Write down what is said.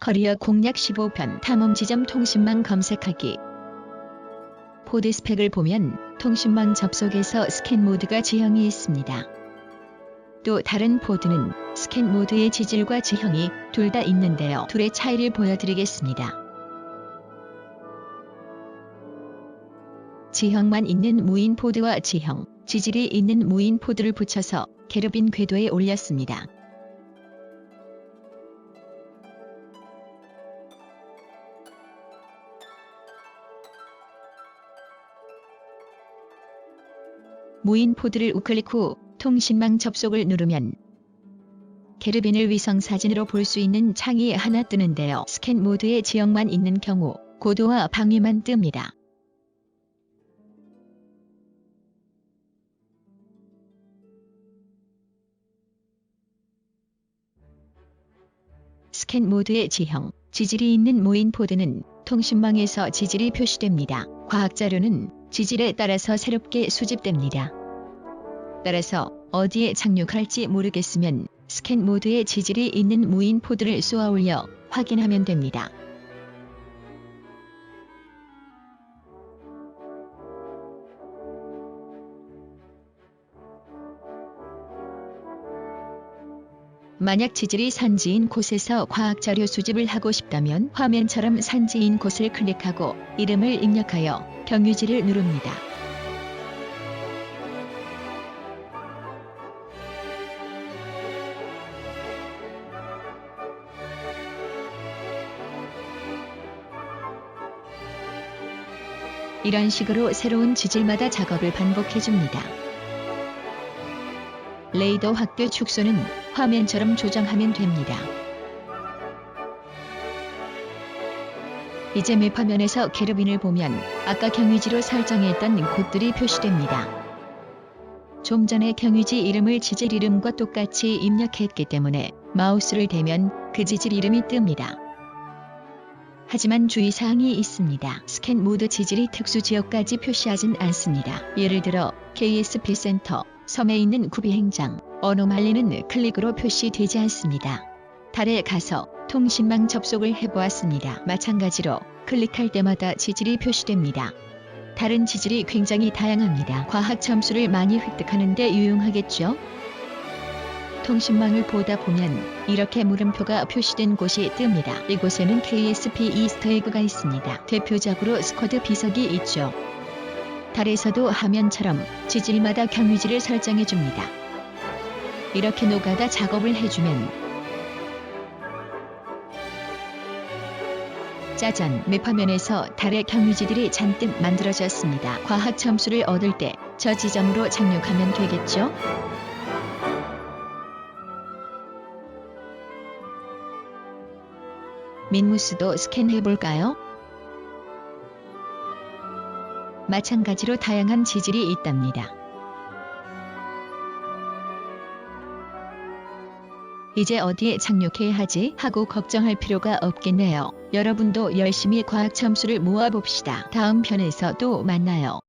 커리어 공략 15편 탐험 지점 통신망 검색하기 포드 스펙을 보면 통신망 접속에서 스캔 모드가 지형이 있습니다. 또 다른 포드는 스캔 모드의 지질과 지형이 둘 다 있는데요. 둘의 차이를 보여드리겠습니다. 지형만 있는 무인 포드와 지형, 지질이 있는 무인 포드를 붙여서 게르빈 궤도에 올렸습니다. 무인 포드를 우클릭 후 통신망 접속을 누르면 게르빈을 위성 사진으로 볼 수 있는 창이 하나 뜨는데요. 스캔 모드의 지형만 있는 경우 고도와 방위만 뜹니다. 스캔 모드의 지형, 지질이 있는 무인 포드는 통신망에서 지질이 표시됩니다. 과학 자료는 지질에 따라서 새롭게 수집됩니다. 따라서 어디에 착륙할지 모르겠으면 스캔 모드의 지질이 있는 무인 포드를 쏘아 올려 확인하면 됩니다. 만약 지질이 산지인 곳에서 과학자료 수집을 하고 싶다면 화면처럼 산지인 곳을 클릭하고 이름을 입력하여 경유지를 누릅니다. 이런 식으로 새로운 지질마다 작업을 반복해줍니다. 레이더 확대 축소는 화면처럼 조정하면 됩니다. 이제 맵 화면에서 게르빈을 보면 아까 경유지로 설정했던 곳들이 표시됩니다. 좀 전에 경유지 이름을 지질 이름과 똑같이 입력했기 때문에 마우스를 대면 그 지질 이름이 뜹니다. 하지만 주의사항이 있습니다. 스캔 모드 지질이 특수 지역까지 표시하진 않습니다. 예를 들어 KSP 센터, 섬에 있는 구비행장, 어노말리는 클릭으로 표시되지 않습니다. 달에 가서 통신망 접속을 해보았습니다. 마찬가지로 클릭할 때마다 지질이 표시됩니다. 다른 지질이 굉장히 다양합니다. 과학 점수를 많이 획득하는 데 유용하겠죠? 통신망을 보다 보면 이렇게 물음표가 표시된 곳이 뜹니다. 이곳에는 KSP 이스터에그가 있습니다. 대표적으로 스쿼드 비석이 있죠. 달에서도 화면처럼 지질마다 경유지를 설정해 줍니다. 이렇게 노가다 작업을 해주면 짜잔 맵 화면에서 달의 경유지들이 잔뜩 만들어졌습니다. 과학 점수를 얻을 때 저 지점으로 착륙하면 되겠죠? 민무스도 스캔해 볼까요? 마찬가지로 다양한 지질이 있답니다. 이제 어디에 착륙해야 하지 하고 걱정할 필요가 없겠네요. 여러분도 열심히 과학 점수를 모아봅시다. 다음 편에서 또 만나요.